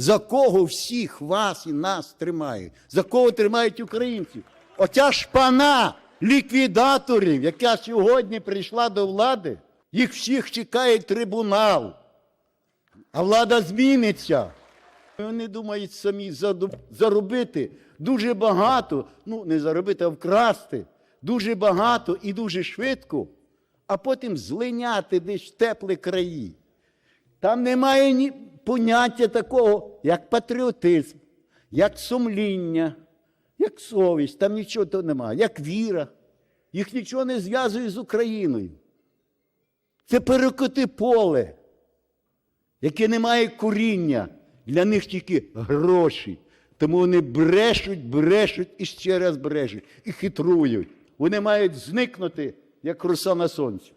За кого всіх вас і нас тримають? За кого тримають українців? Оця шпана ліквідаторів, яка сьогодні прийшла до влади, їх всіх чекає трибунал. А влада зміниться. Вони думають самі заробити дуже багато, ну не заробити, а вкрасти дуже багато і дуже швидко, а потім злиняти десь в теплі краї. Там немає ні поняття такого, як патріотизм, як сумління, як совість. Там нічого того немає, як віра. Їх нічого не зв'язує з Україною. Це перекоти поле, яке не має коріння. Для них тільки гроші. Тому вони брешуть, брешуть і ще раз брешуть, і хитрують. Вони мають зникнути, як роса на сонці.